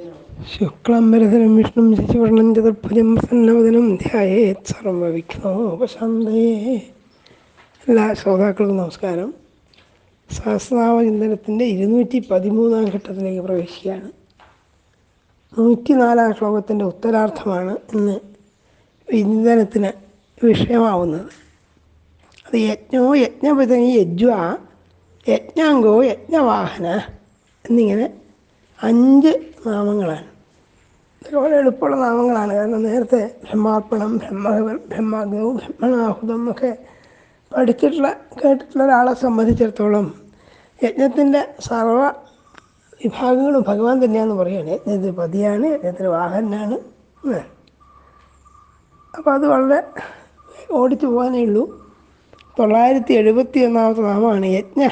ശുക്ലാംബരധരം വിഷ്ണു ശശിവർണം ചതുർഭുജം പ്രസന്നവദനം ധ്യായേത് സർവവിഘ്നോപശാന്തയേ എല്ലാ ശ്രോതാക്കൾക്കും നമസ്കാരം. സഹസ്രനാമചിന്തനത്തിന്റെ ഇരുന്നൂറ്റി പതിമൂന്നാം ഘട്ടത്തിലേക്ക് പ്രവേശിക്കുകയാണ്. നൂറ്റിനാലാം ശ്ലോകത്തിന്റെ ഉത്തരാർത്ഥമാണ് ഇന്ന് വിചിന്തനത്തിന് വിഷയമാവുന്നത്. അത് യജ്ഞോ യജ്ഞപതനി യജ്വ യജ്ഞാംഗോ യജ്ഞവാഹന എന്നിങ്ങനെ അഞ്ച് നാമങ്ങളാണ്. ഇതുപോലെ എളുപ്പമുള്ള നാമങ്ങളാണ്. കാരണം നേരത്തെ ബ്രഹ്മാർപ്പണം ബ്രഹ്മഹവൻ ബ്രഹ്മാഗ്നവ് ബ്രഹ്മണാഹുതം ഒക്കെ പഠിച്ചിട്ടുള്ള കേട്ടിട്ടുള്ള ഒരാളെ സംബന്ധിച്ചിടത്തോളം യജ്ഞത്തിന്റെ സർവ വിഭാഗങ്ങളും ഭഗവാൻ തന്നെയാണെന്ന് പറയുകയാണ്. യജ്ഞത്തിന് പതിയാണ് യജ്ഞത്തിന് വാഹനാണ്. അപ്പോൾ അത് വളരെ ഓടിച്ചു പോകാനേ ഉള്ളൂ. തൊള്ളായിരത്തി എഴുപത്തി ഒന്നാമത്തെ നാമമാണ് യജ്ഞ.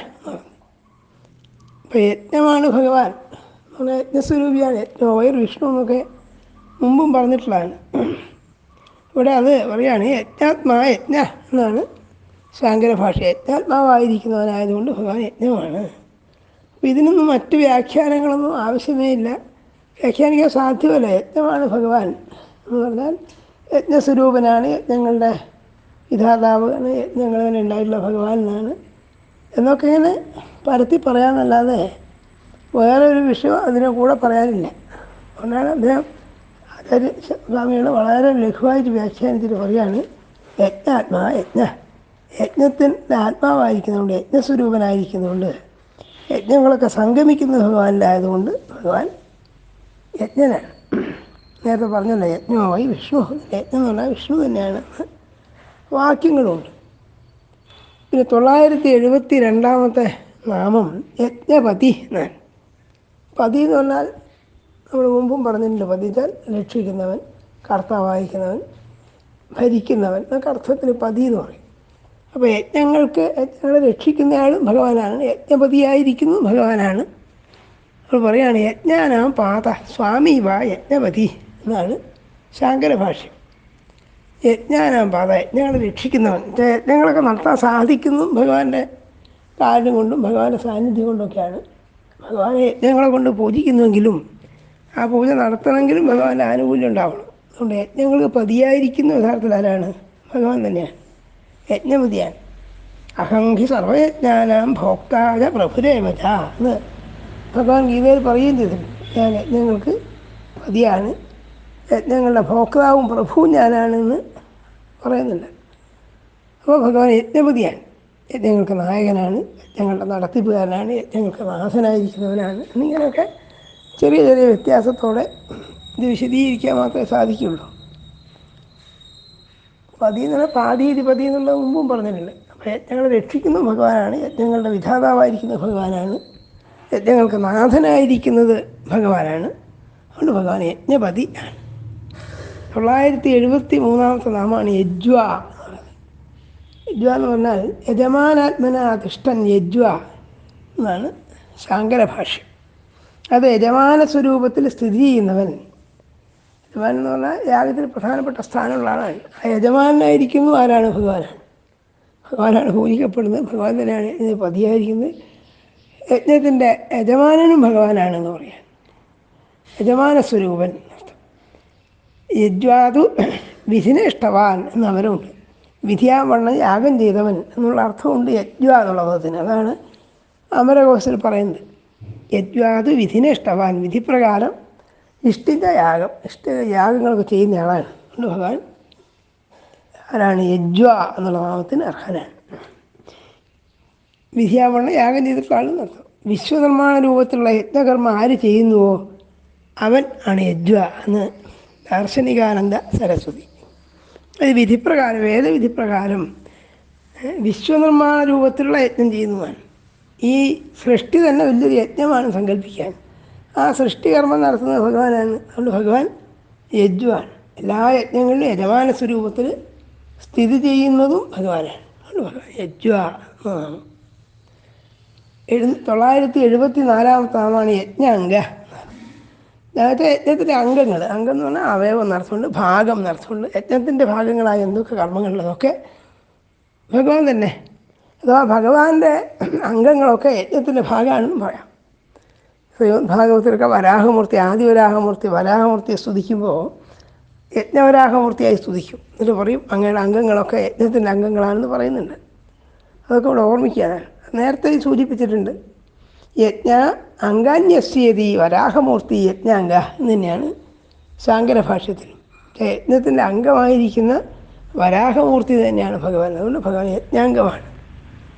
അപ്പോൾ യജ്ഞമാണ് ഭഗവാൻ. നമ്മുടെ യജ്ഞസ്വരൂപിയാണ് യജ്ഞോയർ വിഷ്ണു എന്നൊക്കെ മുമ്പും പറഞ്ഞിട്ടുള്ളതാണ്. ഇവിടെ അത് പറയുകയാണ് യജ്ഞാത്മാ യജ്ഞ എന്നാണ് ശാങ്കര ഭാഷ. യജ്ഞാത്മാവായിരിക്കുന്നവനായതുകൊണ്ട് ഭഗവാൻ യജ്ഞമാണ്. അപ്പോൾ ഇതിനൊന്നും മറ്റ് വ്യാഖ്യാനങ്ങളൊന്നും ആവശ്യമേ ഇല്ല. വ്യാഖ്യാനിക്കാൻ സാധ്യമല്ല. യജ്ഞമാണ് ഭഗവാൻ എന്ന് പറഞ്ഞാൽ യജ്ഞസ്വരൂപനാണ് യജ്ഞങ്ങളുടെ വിധാതാവാണ് യജ്ഞങ്ങളിൽ ഉണ്ടായിട്ടുള്ള ഭഗവാനാണ് എന്നൊക്കെ ഇങ്ങനെ പരത്തി പറയാമെന്നല്ലാതെ വേറെ ഒരു വിഷയം അതിനെ കൂടെ പറയാനില്ല. അതുകൊണ്ടാണ് അദ്ദേഹം ആചാര്യ സ്വാമികൾ വളരെ ലഘുവായിട്ട് വ്യാഖ്യാനിച്ചിട്ട് പറയാണ് യജ്ഞാത്മാ യജ്ഞ. യജ്ഞത്തിന്റെ ആത്മാവായിരിക്കുന്നതുകൊണ്ട് യജ്ഞസ്വരൂപനായിരിക്കുന്നതുകൊണ്ട് യജ്ഞങ്ങളൊക്കെ സംഗമിക്കുന്ന ഭഗവാനിലായതുകൊണ്ട് ഭഗവാൻ യജ്ഞനാണ്. നേരത്തെ പറഞ്ഞല്ലോ യജ്ഞമായി വിഷ്ണു യജ്ഞം എന്ന് പറഞ്ഞാൽ വിഷ്ണു തന്നെയാണ്. വാക്യങ്ങളുണ്ട്. പിന്നെ തൊള്ളായിരത്തി എഴുപത്തി രണ്ടാമത്തെ നാമം യജ്ഞപതി എന്നാണ്. പതി എന്ന് പറഞ്ഞാൽ നമ്മൾ മുമ്പും പറഞ്ഞിട്ടുണ്ട് പതി എന്നാൽ രക്ഷിക്കുന്നവൻ കർത്താവായിരിക്കുന്നവൻ ഭരിക്കുന്നവൻ എന്നൊക്കെ അർത്ഥത്തിൽ പതി എന്ന് പറയും. അപ്പോൾ യജ്ഞങ്ങൾക്ക് യജ്ഞങ്ങളെ രക്ഷിക്കുന്നയാളും ഭഗവാനാണ് യജ്ഞപതിയായിരിക്കുന്നു ഭഗവാനാണ്. നമ്മൾ പറയുകയാണ് യജ്ഞാനാം പാത സ്വാമി വാ യജ്ഞപതി എന്നാണ് ശാങ്കര ഭാഷ്യം യജ്ഞാനാം പാത യജ്ഞങ്ങളെ രക്ഷിക്കുന്നവൻ. യജ്ഞങ്ങളൊക്കെ നടത്താൻ സാധിക്കുന്നു ഭഗവാന്റെ കാര്യം കൊണ്ടും ഭഗവാന്റെ സാന്നിധ്യം കൊണ്ടൊക്കെയാണ് ഭഗവാനെ യജ്ഞങ്ങളെ കൊണ്ട് പൂജിക്കുന്നുവെങ്കിലും ആ പൂജ നടത്തണമെങ്കിലും ഭഗവാന്റെ ആനുകൂല്യം ഉണ്ടാവണം. അതുകൊണ്ട് യജ്ഞങ്ങൾക്ക് പതിയായിരിക്കുന്ന യഥാർത്ഥത്തിൽ ആരാണ്? ഭഗവാൻ തന്നെയാണ്. യജ്ഞപതിയാണ്. അഹംഹി സർവയജ്ഞാനാം ഭോക്താജ പ്രഭുരേമജ എന്ന് ഭഗവാൻ ഗീതയിൽ പറയുകയും ചെയ്തിട്ടുണ്ട്. ഞാൻ യജ്ഞങ്ങൾക്ക് പതിയാണ്. യജ്ഞങ്ങളുടെ ഭോക്താവും പ്രഭുവും ഞാനാണെന്ന് പറയുന്നുണ്ട്. അപ്പോൾ ഭഗവാൻ യജ്ഞപതിയാണ്. യജ്ഞങ്ങൾക്ക് നായകനാണ് യജ്ഞങ്ങളുടെ നടത്തിപ്പുകാരനാണ് യജ്ഞങ്ങൾക്ക് നാഥനായിരിക്കുന്നവനാണ് എന്നിങ്ങനെയൊക്കെ ചെറിയ ചെറിയ വ്യത്യാസത്തോടെ ഇത് വിശദീകരിക്കാൻ മാത്രമേ സാധിക്കുള്ളൂ. പതി എന്ന് പറഞ്ഞാൽ പാതീതി പതി എന്നുള്ള മുമ്പും പറഞ്ഞിട്ടുണ്ട്. അപ്പോൾ യജ്ഞങ്ങളെ രക്ഷിക്കുന്ന ഭഗവാനാണ് യജ്ഞങ്ങളുടെ വിധാതാവായിരിക്കുന്ന ഭഗവാനാണ് യജ്ഞങ്ങൾക്ക് നാഥനായിരിക്കുന്നത് ഭഗവാനാണ്. അതുകൊണ്ട് ഭഗവാൻ യജ്ഞപതി ആണ്. തൊള്ളായിരത്തി എഴുപത്തി മൂന്നാമത്തെ നാമമാണ് യജ്വ. യജ്വ എന്ന് പറഞ്ഞാൽ യജമാനാത്മനാതിഷ്ഠൻ യജ്വ എന്നാണ് ശാങ്കര ഭാഷ്യം. അത് യജമാന സ്വരൂപത്തിൽ സ്ഥിതി ചെയ്യുന്നവൻ. യജമാൻ എന്ന് പറഞ്ഞാൽ യാഗത്തിൽ പ്രധാനപ്പെട്ട സ്ഥാനമുള്ള ആളാണ്. ആ യജമാനായിരിക്കുന്നു ആരാണ്? ഭഗവാനാണ്. ഭഗവാനാണ് പൂജിക്കപ്പെടുന്നത്. ഭഗവാൻ തന്നെയാണ് ഇതിന് പതിയായിരിക്കുന്നത്. യജ്ഞത്തിന്റെ യജമാനനും ഭഗവാനാണെന്ന് പറയാം. യജമാന സ്വരൂപൻ യജ്വാതു വിധിനേഷ്ടവാൻ എന്ന അമരമുണ്ട് വിധിയാവണ്ണം യാഗം ചെയ്തവൻ എന്നുള്ള അർത്ഥമുണ്ട് യജ്വ എന്നുള്ള പദത്തിന് അതാണ് അമരകോശത്തിൽ പറയുന്നത്. യജ്വാതു വിധിനിഷ്ടവാൻ വിധിപ്രകാരം ഇഷ്ടിത യാഗം ഇഷ്ടിത യാഗങ്ങളൊക്കെ ചെയ്യുന്ന ആളാണ്. അതുകൊണ്ട് ഭഗവാൻ ആരാണ്? യജ്വ എന്നുള്ള നാമത്തിന് അർഹനാണ്. വിധിയാവണ്ണം യാഗം ആളെന്ന് അർത്ഥം. വിശ്വനിർമ്മാണ രൂപത്തിലുള്ള യജ്ഞകർമ്മം ആര് ചെയ്യുന്നുവോ അവൻ ആണ് യജ്വ എന്ന് ദാർശനികാനന്ദ സരസ്വതി. അത് വിധിപ്രകാരം വേദവിധിപ്രകാരം വിശ്വനിർമ്മാണ രൂപത്തിലുള്ള യജ്ഞം ചെയ്യുന്നതാണ്. ഈ സൃഷ്ടി തന്നെ വലിയൊരു യജ്ഞമാണ് സങ്കല്പിക്കാൻ. ആ സൃഷ്ടികർമ്മം നടത്തുന്ന ഭഗവാനാണ്. അതുകൊണ്ട് ഭഗവാൻ യജ്വാണ് എല്ലാ യജ്ഞങ്ങളിലും യജമാന സ്വരൂപത്തിൽ സ്ഥിതി ചെയ്യുന്നതും ഭഗവാനാണ്. അതുകൊണ്ട് ഭഗവാൻ യജ്വ എന്നാണ് എഴു തൊള്ളായിരത്തി എഴുപത്തി നാലാമത്താമാണ് യജ്ഞ യജ്ഞാംഗ. യജ്ഞത്തിലെ അംഗങ്ങൾ അംഗം എന്ന് പറഞ്ഞാൽ അവയവം നടത്തുന്നുണ്ട് ഭാഗം നടത്തുന്നുണ്ട് യജ്ഞത്തിന്റെ ഭാഗങ്ങളായ എന്തൊക്കെ കർമ്മങ്ങളുള്ളതൊക്കെ ഭഗവാൻ തന്നെ. അഥവാ ഭഗവാന്റെ അംഗങ്ങളൊക്കെ യജ്ഞത്തിന്റെ ഭാഗമാണെന്നും പറയാം. ഭാഗവത്തിലൊക്കെ വരാഹമൂർത്തി ആദ്യ വരാഹമൂർത്തി വരാഹമൂർത്തിയെ സ്തുതിക്കുമ്പോൾ യജ്ഞവരാഹമൂർത്തിയായി സ്തുതിക്കും. എന്നിട്ട് പറയും അങ്ങയുടെ അംഗങ്ങളൊക്കെ യജ്ഞത്തിന്റെ അംഗങ്ങളാണെന്ന് പറയുന്നുണ്ട്. അതൊക്കെ ഇവിടെ ഓർമ്മിക്കുക നേരത്തെ സൂചിപ്പിച്ചിട്ടുണ്ട്. യജ്ഞ അംഗാന്യസ്യതി വരാഹമൂർത്തി യജ്ഞാംഗ എന്ന് തന്നെയാണ് സാങ്കര ഭാഷത്തിൽ യജ്ഞത്തിന്റെ അംഗമായിരിക്കുന്ന വരാഹമൂർത്തി തന്നെയാണ് ഭഗവാൻ. അതുകൊണ്ട് ഭഗവാൻ യജ്ഞാംഗമാണ്.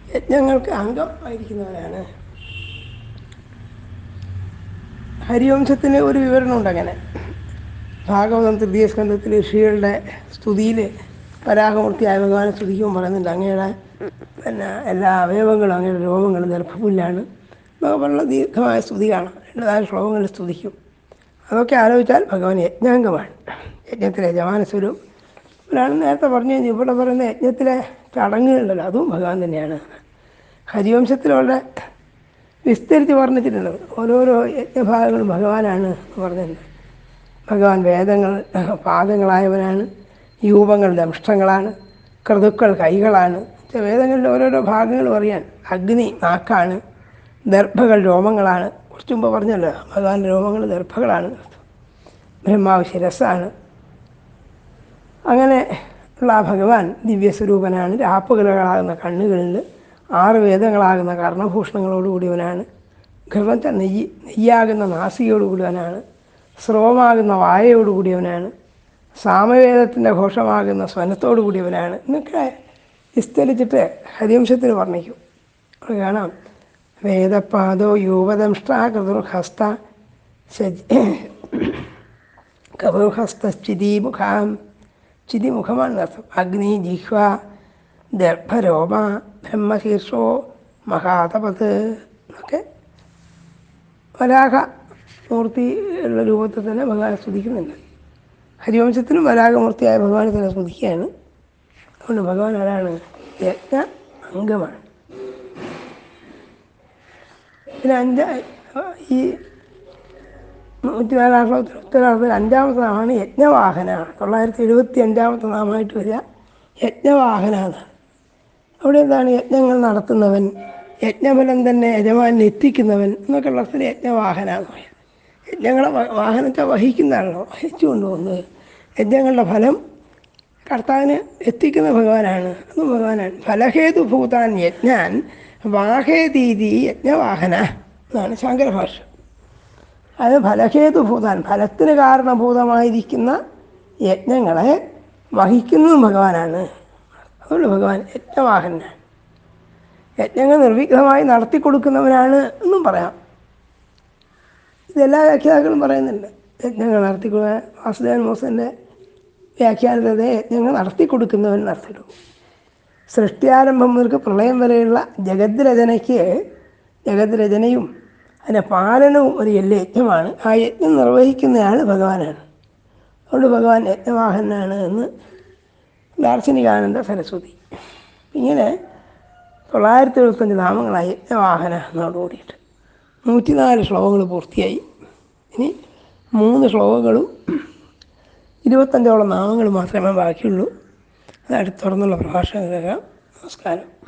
യജ്ഞങ്ങൾക്ക് അംഗം അംഗമായിരിക്കുന്നവരാണ്. ഹരിവംശത്തിന് ഒരു വിവരണമുണ്ട് അങ്ങനെ. ഭാഗവതം തൃതീയ സ്കന്ധത്തിൽ ഋഷികളുടെ സ്തുതിയിൽ വരാഹമൂർത്തിയായ ഭഗവാനെ സ്തുതിക്കുമ്പോൾ പറയുന്നുണ്ട്. അങ്ങയുടെ പിന്നെ എല്ലാ അവയവങ്ങളും അങ്ങയുടെ രോഗങ്ങളും ദർഭപുല്ലാണ് പറഞ്ഞ ദീർഘമായ സ്തുതി കാണാം രണ്ട് ശ്ലോകങ്ങൾ സ്തുതിക്കും. അതൊക്കെ ആലോചിച്ചാൽ ഭഗവാൻ യജ്ഞാംഗമാണ്. യജ്ഞത്തിലെ യജമാന സ്വരൂപം. ഒരാൾ നേരത്തെ പറഞ്ഞു കഴിഞ്ഞു ഇവിടെ പറയുന്ന യജ്ഞത്തിലെ ചടങ്ങുകളുണ്ടല്ലോ അതും ഭഗവാൻ തന്നെയാണ്. ഹരിവംശത്തിൽ വളരെ വിസ്തരിച്ച് വർണിച്ചിട്ടുണ്ട്. ഓരോരോ യജ്ഞഭാഗങ്ങളും ഭഗവാനാണ് എന്ന് പറഞ്ഞിട്ടുണ്ട്. ഭഗവാൻ വേദങ്ങൾ പാദങ്ങളായവനാണ് യൂപങ്ങൾ ദംഷ്ടങ്ങളാണ് കൃതുക്കൾ കൈകളാണ്. വേദങ്ങളുടെ ഓരോരോ ഭാഗങ്ങൾ പറയാൻ അഗ്നി നാക്കാണ്. ദർഭകൾ രോമങ്ങളാണ്. കുറച്ച് മുമ്പ് പറഞ്ഞല്ലോ ഭഗവാന്റെ രോമങ്ങൾ ദർഭകളാണ്. ബ്രഹ്മാവ് ശിരസ്സാണ് അങ്ങനെ ഉള്ള ആ ഭഗവാൻ ദിവ്യസ്വരൂപനാണ്. രാപ്പകലുകളാകുന്ന കണ്ണുകളിൽ ആറ് വേദങ്ങളാകുന്ന കർണഭൂഷണങ്ങളോടുകൂടിയവനാണ്. ഘൃതച്ച നെയ്യ് നെയ്യാകുന്ന നാസികയോടുകൂടിയവനാണ്. സ്രോമാകുന്ന വായയോടുകൂടിയവനാണ്. സാമവേദത്തിന്റെ ഘോഷമാകുന്ന സ്വനത്തോടുകൂടിയവനാണ്. എന്നൊക്കെ വിസ്തരിച്ചിട്ട് ഹരിവംശത്തിന് വർണിക്കും. കാണാം. വേദപാദോ യൂപദംഷ്ടാകൃതുർഹസ്ത ശജി കൃതുർഹസ്തസ്ഥിതിമുഖാം ചിതിമുഖമാണ് അർത്ഥം അഗ്നി ജിഹ്വ ദർഭരോമ ബ്രഹ്മശീർഷോ മഹാതപത് എന്നൊക്കെ വരാഹ മൂർത്തിയുള്ള രൂപത്തിൽ തന്നെ ഭഗവാനെ സ്തുതിക്കുന്നുണ്ട്. ഹരിവംശത്തിനും വരാഹമൂർത്തിയായ ഭഗവാനെ തന്നെ സ്തുതിക്കുകയാണ്. അതുകൊണ്ട് ഭഗവാൻ ആരാണ്? യജ്ഞ അംഗമാണ്. പിന്നെ അഞ്ച ഈ നൂറ്റിനാലാം ശ്ലോകത്തിൽ ഉത്തരാർത്ഥത്തിൽ അഞ്ചാമത്തെ നാമമാണ് യജ്ഞവാഹന. തൊള്ളായിരത്തി എഴുപത്തി അഞ്ചാമത്തെ നാമമായിട്ട് വരിക. യജ്ഞവാഹന അവിടെ എന്താണ് യജ്ഞങ്ങൾ നടത്തുന്നവൻ? യജ്ഞഫലം തന്നെ യജമാനെ എത്തിക്കുന്നവൻ എന്നൊക്കെ ഉള്ള അർത്ഥത്തിൽ യജ്ഞവാഹന എന്ന് പറയും യജ്ഞങ്ങളെ വാഹനത്തെ വഹിക്കുന്നതാണല്ലോ വഹിച്ചു കൊണ്ടുപോകുന്നത്. യജ്ഞങ്ങളുടെ ഫലം കർത്താവിന് എത്തിക്കുന്ന ഭഗവാനാണ്. അതും ഭഗവാനാണ്. ഫലഹേതു ഭൂതാൻ യജ്ഞാൻ വാഹേതീതി യജ്ഞവാഹന എന്നാണ് ശങ്കരഭാഷ അത് ഫലഹേതു ഭൂതാൻ ഫലത്തിന് കാരണഭൂതമായിരിക്കുന്ന യജ്ഞങ്ങളെ വഹിക്കുന്നതും ഭഗവാനാണ്. അതുകൊണ്ട് ഭഗവാൻ യജ്ഞവാഹനാണ്. യജ്ഞങ്ങൾ നിർവിഘ്നമായി നടത്തി കൊടുക്കുന്നവനാണ് എന്നും പറയാം. ഇതെല്ലാ വ്യാഖ്യാതാക്കളും പറയുന്നുണ്ട്. യജ്ഞങ്ങൾ നടത്തി കൊടുക്കാൻ വാസുദേവൻ മോസന്റെ വ്യാഖ്യാനത്തെ യജ്ഞങ്ങൾ നടത്തി കൊടുക്കുന്നവൻ നടത്തിയിടും സൃഷ്ടിയാരംഭം മുതൽക്ക് പ്രളയം വരെയുള്ള ജഗത് രചനയ്ക്ക് ജഗത് രചനയും അതിന്റെ പാലനവും ഒരു യജ്ഞമാണ് ആ യജ്ഞം നിർവഹിക്കുന്നയാൾ ഭഗവാനാണ്. അതുകൊണ്ട് ഭഗവാൻ യജ്ഞവാഹനാണ് എന്ന് ദാർശനികാനന്ദ സരസ്വതി. ഇങ്ങനെ തൊള്ളായിരത്തി എഴുപത്തഞ്ച് നാമങ്ങളായി യജ്ഞവാഹന എന്നോട് കൂടിയിട്ട് നൂറ്റിനാല് ശ്ലോകങ്ങൾ പൂർത്തിയായി. ഇനി മൂന്ന് ശ്ലോകങ്ങളും ഇരുപത്തഞ്ചോളം നാമങ്ങൾ മാത്രമേ ബാക്കിയുള്ളൂ. അത് തുടർന്നുള്ള പ്രഭാഷണം കേൾക്കാം നമസ്കാരം.